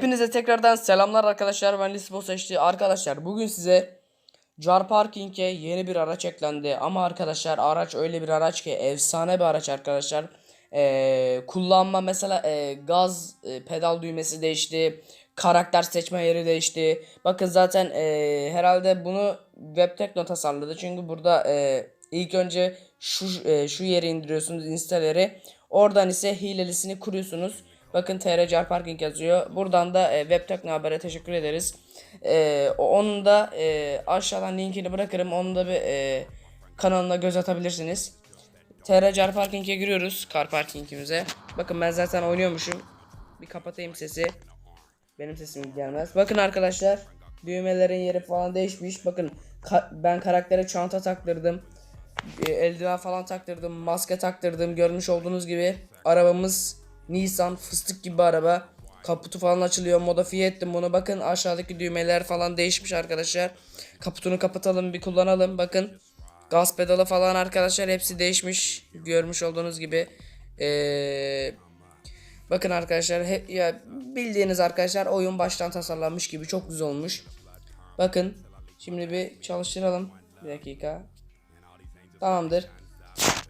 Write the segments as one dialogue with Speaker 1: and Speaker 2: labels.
Speaker 1: tekrardan selamlar arkadaşlar. Ben Lisbo seçti. Arkadaşlar bugün size Car Parking'e yeni bir araç eklendi. Ama arkadaşlar araç öyle bir araç ki efsane bir araç arkadaşlar. Ee, kullanma mesela e, gaz e, pedal düğmesi değişti. Karakter seçme yeri değişti. Bakın zaten e, herhalde bunu Webtekno tasarladı. Çünkü burada e, ilk önce şu e, şu yeri indiriyorsunuz installeri. Oradan ise hilelisini kuruyorsunuz. Bakın TR Car Parking yazıyor. Buradan da e, Webtekno Haber'e teşekkür ederiz. E, onun da e, aşağıdan linkini bırakırım. Onun da bir e, kanalına göz atabilirsiniz. TR Car Parking'e giriyoruz. Car Parking'imize. Bakın ben zaten oynuyormuşum. Bir kapatayım sesi. Benim sesim gelmez. Bakın arkadaşlar. Düğmelerin yeri falan değişmiş. Bakın ka- ben karaktere çanta taktırdım. E, eldiven falan taktırdım. Maske taktırdım. Görmüş olduğunuz gibi. Arabamız Nissan fıstık gibi araba. Kaputu falan açılıyor. Modifiye ettim bunu. Bakın aşağıdaki düğmeler falan değişmiş arkadaşlar. Kaputunu kapatalım bir kullanalım. Bakın gaz pedalı falan arkadaşlar hepsi değişmiş. Görmüş olduğunuz gibi. Eee Bakın arkadaşlar he, ya bildiğiniz arkadaşlar oyun baştan tasarlanmış gibi çok güzel olmuş. Bakın şimdi bir çalıştıralım. Bir dakika. Tamamdır.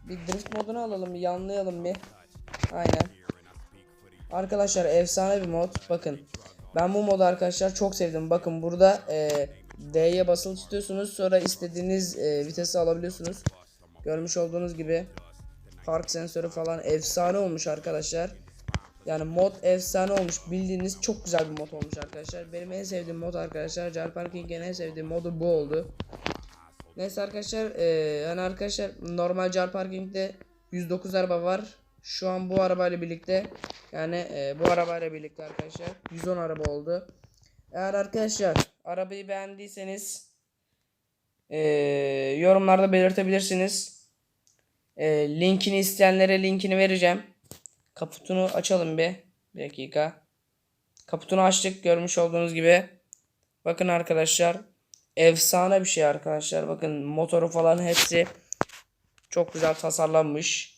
Speaker 1: Bir drift modunu alalım bir yanlayalım bir. Aynen. Arkadaşlar efsane bir mod. Bakın. Ben bu modu arkadaşlar çok sevdim. Bakın burada e, D'ye basılı tutuyorsunuz. Sonra istediğiniz e, vitesi alabiliyorsunuz. Görmüş olduğunuz gibi. Park sensörü falan efsane olmuş arkadaşlar. Yani mod efsane olmuş. Bildiğiniz çok güzel bir mod olmuş arkadaşlar. Benim en sevdiğim mod arkadaşlar. Jar Parking'in en sevdiğim modu bu oldu. Neyse arkadaşlar eee hani arkadaşlar normal Jar Parking'de 109 araba var. Şu an bu arabayla birlikte yani eee, bu arabayla birlikte arkadaşlar 110 araba oldu. Eğer arkadaşlar arabayı beğendiyseniz eee, yorumlarda belirtebilirsiniz. Eee, linkini isteyenlere linkini vereceğim. Kaputunu açalım bir. Bir dakika. Kaputunu açtık görmüş olduğunuz gibi. Bakın arkadaşlar. Efsane bir şey arkadaşlar. Bakın motoru falan hepsi çok güzel tasarlanmış.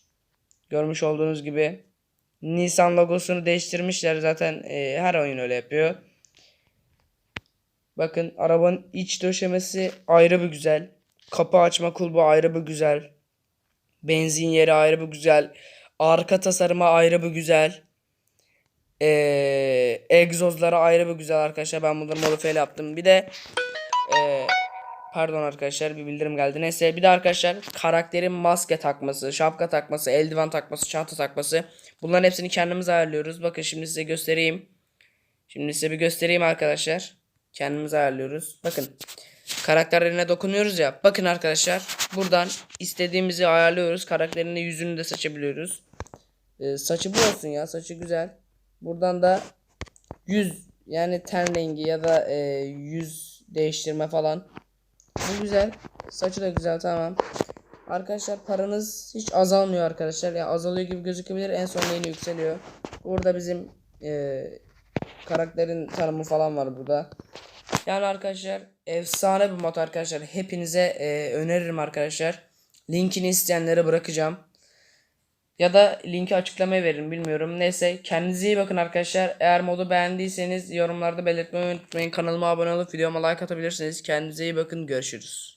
Speaker 1: Görmüş olduğunuz gibi. Nissan logosunu değiştirmişler. Zaten e, her oyun öyle yapıyor. Bakın arabanın iç döşemesi ayrı bir güzel. Kapı açma kulbu ayrı bir güzel. Benzin yeri ayrı bir güzel. Arka tasarımı ayrı bir güzel. Ee, egzozları ayrı bir güzel arkadaşlar. Ben bunları modifiye yaptım. Bir de ee, pardon arkadaşlar bir bildirim geldi. Neyse bir de arkadaşlar karakterin maske takması, şapka takması, eldiven takması, çanta takması. Bunların hepsini kendimiz ayarlıyoruz. Bakın şimdi size göstereyim. Şimdi size bir göstereyim arkadaşlar. Kendimiz ayarlıyoruz. Bakın karakterlerine dokunuyoruz ya. Bakın arkadaşlar buradan istediğimizi ayarlıyoruz. Karakterin de yüzünü de seçebiliyoruz. Ee, saçı bu olsun ya. Saçı güzel. Buradan da yüz yani ten rengi ya da e, yüz değiştirme falan. Bu güzel. Saçı da güzel tamam. Arkadaşlar paranız hiç azalmıyor arkadaşlar. Ya azalıyor gibi gözükebilir. En son yeni yükseliyor. Burada bizim e, karakterin tanımı falan var burada. Yani arkadaşlar efsane bir mod arkadaşlar. Hepinize e, öneririm arkadaşlar. Linkini isteyenlere bırakacağım. Ya da linki açıklamaya veririm bilmiyorum. Neyse kendinize iyi bakın arkadaşlar. Eğer modu beğendiyseniz yorumlarda belirtmeyi unutmayın. Kanalıma abone olup videoma like atabilirsiniz. Kendinize iyi bakın. Görüşürüz.